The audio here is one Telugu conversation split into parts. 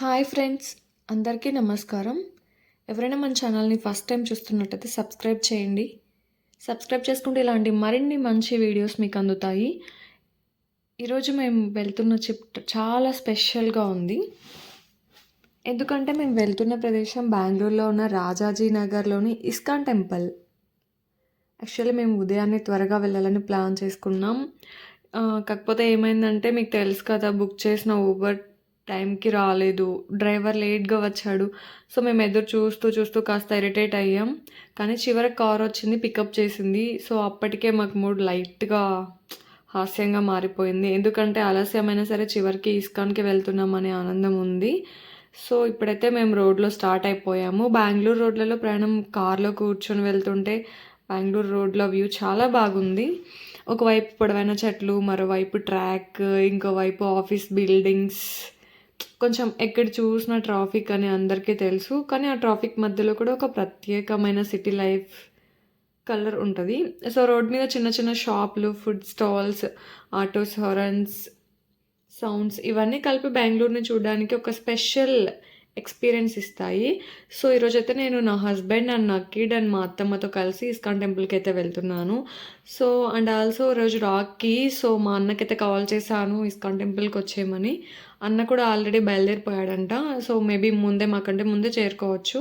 హాయ్ ఫ్రెండ్స్ అందరికీ నమస్కారం. ఎవరైనా మన ఛానల్ని ఫస్ట్ టైం చూస్తున్నట్టయితే సబ్స్క్రైబ్ చేయండి. సబ్స్క్రైబ్ చేసుకుంటే ఇలాంటి మరిన్ని మంచి వీడియోస్ మీకు అందుతాయి. ఈరోజు మేము వెళ్తున్న చిప్ చాలా స్పెషల్గా ఉంది. ఎందుకంటే మేము వెళ్తున్న ప్రదేశం బెంగళూరులో ఉన్న రాజాజీ నగర్లోని ఇస్కాన్ టెంపుల్. యాక్చువల్లీ మేము ఉదయాన్నే త్వరగా వెళ్ళాలని ప్లాన్ చేసుకున్నాం. కాకపోతే ఏమైందంటే మీకు తెలుసు కదా బుక్ చేసిన ఊబర్ టైంకి రాలేదు. డ్రైవర్ లేట్గా వచ్చాడు. సో మేము ఎదురు చూస్తూ చూస్తూ కాస్త ఇరిటేట్ అయ్యాం. కానీ చివరికి కార్ వచ్చింది పికప్ చేసింది. సో అప్పటికే మాకు మూడ్ లైట్గా హాస్యంగా మారిపోయింది. ఎందుకంటే ఆలస్యమైనా సరే చివరికి ఇస్కాన్కి వెళ్తున్నాం అనే ఆనందం ఉంది. సో ఇప్పుడైతే మేము రోడ్లో స్టార్ట్ అయిపోయాము. బెంగళూరు రోడ్లలో ప్రయాణం కార్లో కూర్చొని వెళ్తుంటే బెంగళూరు రోడ్లో వ్యూ చాలా బాగుంది. ఒకవైపు పొడవైన చెట్లు మరోవైపు ట్రాక్ ఇంకోవైపు ఆఫీస్ బిల్డింగ్స్. కొంచెం ఎక్కడ చూసిన ట్రాఫిక్ అని అందరికీ తెలుసు కానీ ఆ ట్రాఫిక్ మధ్యలో కూడా ఒక ప్రత్యేకమైన సిటీ లైఫ్ కలర్ ఉంటుంది. సో రోడ్ మీద చిన్న చిన్న షాపులు food stalls autos horns sounds ఇవన్నీ కలిపి బెంగళూరుని చూడడానికి ఒక స్పెషల్ ఎక్స్పీరియన్స్ ఇస్తాయి. సో ఈరోజు అయితే నేను నా హస్బెండ్ అండ్ నా కిడ్ అండ్ మా అత్తమ్మతో కలిసి ఇస్కాన్ టెంపుల్కి అయితే వెళ్తున్నాను. సో అండ్ ఆల్సో ఈరోజు రాక్కి సో మా అన్నకైతే కాల్ చేశాను ఇస్కాన్ టెంపుల్కి వచ్చేయమని. అన్న కూడా ఆల్రెడీ బయలుదేరిపోయాడంట. సో మేబీ ముందే మాకంటే ముందే చేరుకోవచ్చు.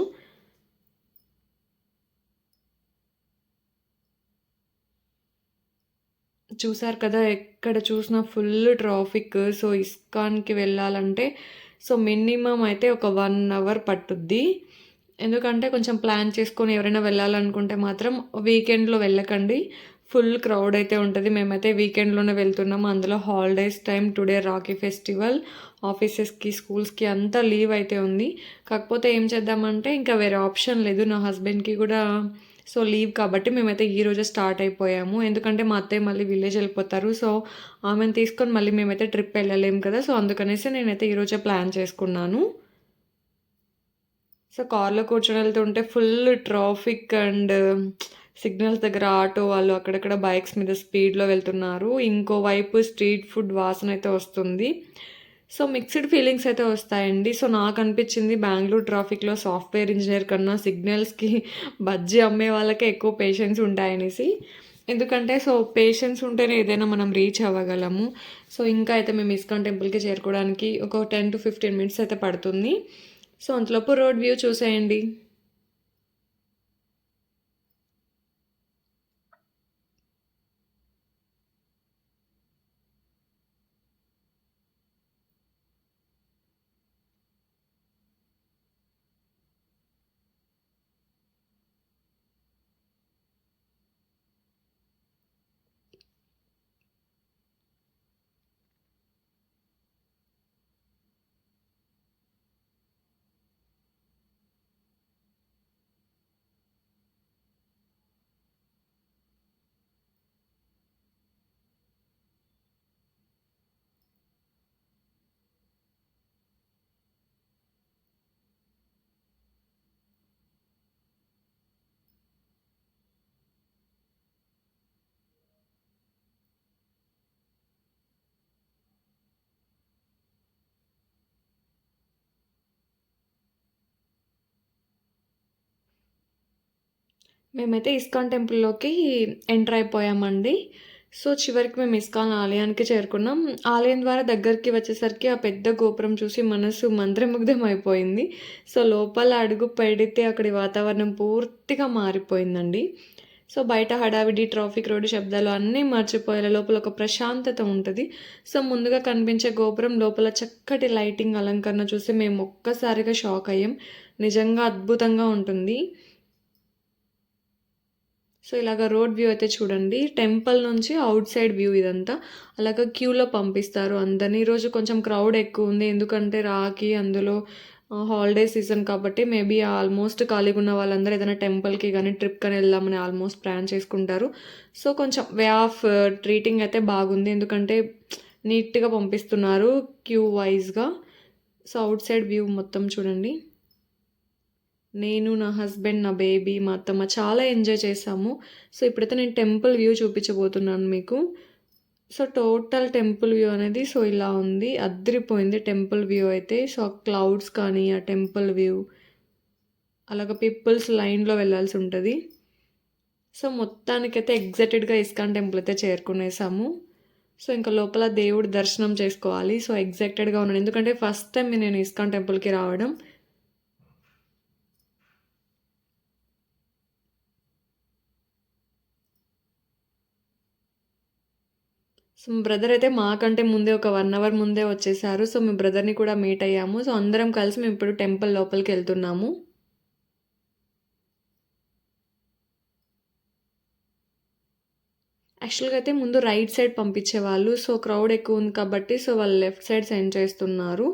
చూసారు కదా ఎక్కడ చూసినా ఫుల్ ట్రాఫిక్. సో ఇస్కాన్కి వెళ్ళాలంటే సో మినిమం అయితే ఒక వన్ అవర్ పట్టుద్ది. ఎందుకంటే కొంచెం ప్లాన్ చేసుకొని ఎవరైనా వెళ్ళాలనుకుంటే మాత్రం వీకెండ్లో వెళ్ళకండి. ఫుల్ క్రౌడ్ అయితే ఉంటుంది. మేమైతే వీకెండ్లోనే వెళ్తున్నాము. అందులో holidays time today Rakhi festival ఆఫీసెస్కి స్కూల్స్కి అంతా లీవ్ అయితే ఉంది. కాకపోతే ఏం చేద్దామంటే ఇంకా వేరే ఆప్షన్ లేదు. నా హస్బెండ్కి కూడా సో లీవ్ కాబట్టి మేమైతే ఈ రోజే స్టార్ట్ అయిపోయాము. ఎందుకంటే మా అత్తయ్య మళ్ళీ విలేజ్ వెళ్ళిపోతారు. సో ఆమెను తీసుకొని మళ్ళీ మేమైతే ట్రిప్ వెళ్ళలేము కదా. సో అందుకనేసి నేనైతే ఈరోజే ప్లాన్ చేసుకున్నాను. సో కార్లో కూర్చొని వెళ్తుంటే ఫుల్ ట్రాఫిక్ అండ్ సిగ్నల్స్ దగ్గర ఆటో వాళ్ళు అక్కడక్కడ బైక్స్ మీద స్పీడ్లో వెళ్తున్నారు. ఇంకోవైపు స్ట్రీట్ ఫుడ్ వాసన అయితే వస్తుంది. సో మిక్స్డ్ ఫీలింగ్స్ అయితే వస్తాయండి. సో నాకు అనిపించింది బెంగళూరు ట్రాఫిక్లో సాఫ్ట్వేర్ ఇంజనీర్ కన్నా సిగ్నల్స్కి బజ్జీ అమ్మే వాళ్ళకే ఎక్కువ పేషెన్స్ ఉంటాయనేసి. ఎందుకంటే సో పేషెన్స్ ఉంటేనే ఏదైనా మనం రీచ్ అవ్వగలము. సో ఇంకా అయితే మేము ఇస్కాన్ టెంపుల్కి చేరుకోవడానికి ఒక టెన్ టు ఫిఫ్టీన్ మినిట్స్ అయితే పడుతుంది. సో అంతలోపు రోడ్ వ్యూ చూసేయండి. మేమైతే ఇస్కాన్ టెంపుల్లోకి ఎంటర్ అయిపోయామండి. సో చివరికి మేము ఇస్కాన్ ఆలయానికి చేరుకున్నాం. ఆలయం ద్వారా దగ్గరికి వచ్చేసరికి ఆ పెద్ద గోపురం చూసి మనసు మంత్రముగ్ధం అయిపోయింది సో లోపల అడుగు పెడితే అక్కడి వాతావరణం పూర్తిగా మారిపోయిందండి. సో బయట హడావిడి ట్రాఫిక్ రోడ్డు శబ్దాలు అన్నీ మర్చిపోయేలా లోపల ఒక ప్రశాంతత ఉంటుంది. సో ముందుగా కనిపించే గోపురం లోపల చక్కటి లైటింగ్ అలంకరణ చూసి మేము ఒక్కసారిగా షాక్ అయ్యాం. నిజంగా అద్భుతంగా ఉంటుంది. సో ఇలాగ రోడ్ వ్యూ అయితే చూడండి. టెంపుల్ నుంచి అవుట్ సైడ్ వ్యూ ఇదంతా. అలాగ క్యూలో పంపిస్తారు అందరినీ. ఈరోజు కొంచెం క్రౌడ్ ఎక్కువ ఉంది. ఎందుకంటే రాకి అందులో హాలిడే సీజన్ కాబట్టి మేబీ ఆల్మోస్ట్ ఖాళీగా ఉన్న వాళ్ళందరూ ఏదైనా టెంపుల్కి కానీ ట్రిప్ కానీ వెళ్దామని ఆల్మోస్ట్ ప్లాన్ చేసుకుంటారు. సో కొంచెం వే ఆఫ్ ట్రీటింగ్ అయితే బాగుంది. ఎందుకంటే నీట్గా పంపిస్తున్నారు క్యూ వైజ్గా సో అవుట్ సైడ్ వ్యూ మొత్తం చూడండి. నేను నా హస్బెండ్ నా బేబీ మా అత్తమ్మ చాలా ఎంజాయ్ చేసాము సో ఇప్పుడైతే నేను టెంపుల్ వ్యూ చూపించబోతున్నాను మీకు. సో టోటల్ టెంపుల్ వ్యూ అనేది సో ఇలా ఉంది. అద్దరిపోయింది టెంపుల్ వ్యూ అయితే. సో ఆ క్లౌడ్స్ కానీ ఆ టెంపుల్ వ్యూ అలాగ పీపుల్స్ లైన్లో వెళ్ళాల్సి ఉంటుంది. సో మొత్తానికైతే ఎగ్జైటెడ్గా ఇస్కాన్ టెంపుల్ అయితే చేరుకునేసాము. సో ఇంకా లోపల దేవుడి దర్శనం చేసుకోవాలి. సో ఎగ్జైటెడ్గా ఉన్నాను. ఎందుకంటే ఫస్ట్ టైం నేను ఇస్కాన్ టెంపుల్కి రావడం. సో మా బ్రదర్ అయితే మాకంటే ముందే ఒక వన్ అవర్ ముందే వచ్చేసారు. సో మీ బ్రదర్ని కూడా మీట్ అయ్యాము. సో అందరం కలిసి మేము ఇప్పుడు టెంపుల్ లోపలికి వెళ్తున్నాము. యాక్చువల్గా అయితే ముందు రైట్ సైడ్ పంపించేవాళ్ళు. సో క్రౌడ్ ఎక్కువ ఉంది కాబట్టి సో వాళ్ళు లెఫ్ట్ సైడ్ సెండ్ చేస్తున్నారు.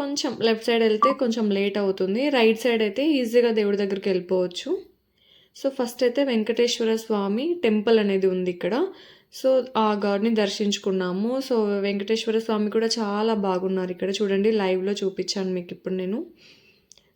కొంచెం లెఫ్ట్ సైడ్ వెళ్తే కొంచెం లేట్ అవుతుంది. రైట్ సైడ్ అయితే ఈజీగా దేవుడి దగ్గరికి వెళ్ళిపోవచ్చు. సో ఫస్ట్ అయితే వెంకటేశ్వర స్వామి టెంపుల్ అనేది ఉంది ఇక్కడ. సో ఆ గాడ్ని దర్శించుకున్నాము. సో వెంకటేశ్వర స్వామి కూడా చాలా బాగున్నారు ఇక్కడ. చూడండి లైవ్లో చూపించాను మీకు ఇప్పుడు నేను.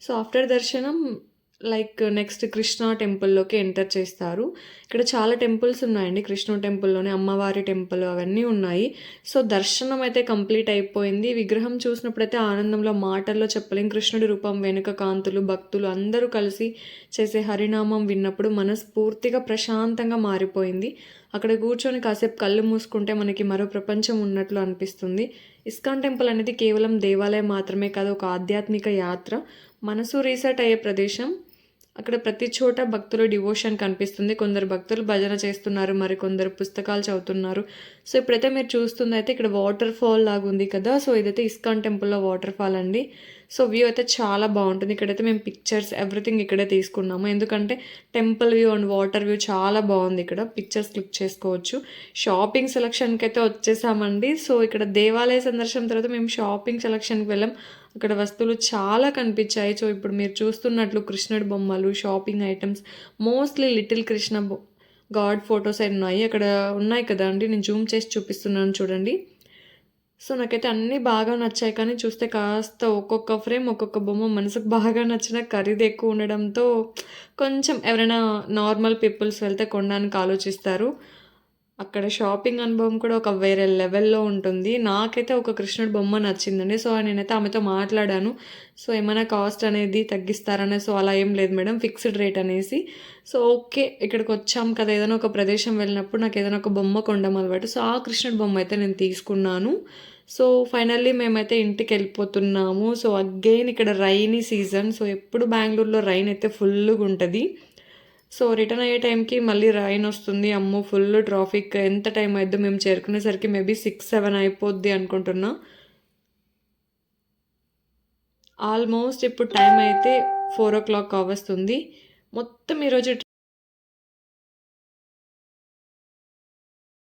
సో ఆఫ్టర్ దర్శనం లైక్ నెక్స్ట్ కృష్ణా టెంపుల్లోకి ఎంటర్ చేస్తారు. ఇక్కడ చాలా టెంపుల్స్ ఉన్నాయండి. కృష్ణ టెంపుల్లోనే అమ్మవారి టెంపుల్ అవన్నీ ఉన్నాయి. సో దర్శనం అయితే కంప్లీట్ అయిపోయింది. విగ్రహం చూసినప్పుడైతే ఆనందంలో మాటల్లో చెప్పలేం. కృష్ణుడి రూపం వెనుక కాంతులు భక్తులు అందరూ కలిసి చేసే హరినామం విన్నప్పుడు మనస్ఫూర్తిగా ప్రశాంతంగా మారిపోయింది. అక్కడ కూర్చొని కాసేపు కళ్ళు మూసుకుంటే మనకి మరో ప్రపంచం ఉన్నట్లు అనిపిస్తుంది. ఇస్కాన్ టెంపుల్ అనేది కేవలం దేవాలయం మాత్రమే కాదు ఒక ఆధ్యాత్మిక యాత్ర. మనసు రీసెట్ అయ్యే ప్రదేశం. అక్కడ ప్రతి చోట భక్తులు డివోషన్ కనిపిస్తుంది. కొందరు భక్తులు భజన చేస్తున్నారు మరి కొందరు పుస్తకాలు చదువుతున్నారు. సో ఇప్పుడైతే మీరు చూస్తుంది అయితే ఇక్కడ వాటర్ ఫాల్ లాగా ఉంది కదా. సో ఇదైతే ఇస్కాన్ టెంపుల్లో వాటర్ ఫాల్ అండి. సో వ్యూ అయితే చాలా బాగుంటుంది. ఇక్కడైతే మేము పిక్చర్స్ ఎవ్రీథింగ్ ఇక్కడే తీసుకున్నాము. ఎందుకంటే temple view and water view చాలా బాగుంది ఇక్కడ. పిక్చర్స్ క్లిక్ చేసుకోవచ్చు. షాపింగ్ సెలక్షన్కి అయితే వచ్చేసామండి. సో ఇక్కడ దేవాలయ సందర్శనం తర్వాత మేము షాపింగ్ సెలక్షన్కి వెళ్ళాం. అక్కడ వస్తువులు చాలా కనిపించాయి. సో ఇప్పుడు మీరు చూస్తున్నట్లు కృష్ణుడి బొమ్మలు shopping items mostly little Krishna god photos అయి ఉన్నాయి. అక్కడ ఉన్నాయి కదా అండి. నేను జూమ్ చేసి చూపిస్తున్నాను చూడండి. సో నాకైతే అన్నీ బాగా నచ్చాయి. కానీ చూస్తే కాస్త ఒక్కొక్క ఫ్రేమ్ ఒక్కొక్క బొమ్మ మనసుకు బాగా నచ్చిన ఖరీదు ఎక్కువ ఉండడంతో కొంచెం ఎవరైనా నార్మల్ పీపుల్స్ వెళ్తే కొనడానికి ఆలోచిస్తారు. అక్కడ షాపింగ్ అనుభవం కూడా ఒక వేరే లెవెల్లో ఉంటుంది. నాకైతే ఒక కృష్ణుడు బొమ్మ నచ్చిందండి. సో నేనైతే ఆమెతో మాట్లాడాను. సో ఏమైనా కాస్ట్ అనేది తగ్గిస్తారనే సో అలా ఏం లేదు మేడం. ఫిక్స్డ్ రేట్ అనేసి. సో ఓకే ఇక్కడికి వచ్చాం కదా. ఏదైనా ఒక ప్రదేశం వెళ్ళినప్పుడు నాకు ఏదైనా ఒక బొమ్మ కొండం అలవాటు. సో ఆ కృష్ణుడు బొమ్మ అయితే నేను తీసుకున్నాను. సో ఫైనల్లీ మేమైతే ఇంటికి వెళ్ళిపోతున్నాము. సో అగైన్ ఇక్కడ రైనీ సీజన్ సో ఎప్పుడు బెంగళూరులో రైన్ అయితే ఫుల్గా ఉంటుంది. సో రిటర్న్ అయ్యే టైంకి మళ్ళీ రైన్ వస్తుంది. అమ్మో ఫుల్ ట్రాఫిక్. ఎంత టైం అయిద్దో మేము చేరుకునేసరికి మేబీ సిక్స్ సెవెన్ అయిపోద్ది అనుకుంటున్నా. ఆల్మోస్ట్ ఇప్పుడు టైం అయితే ఫోర్ ఓ క్లాక్ కావస్తుంది మొత్తం ఈరోజు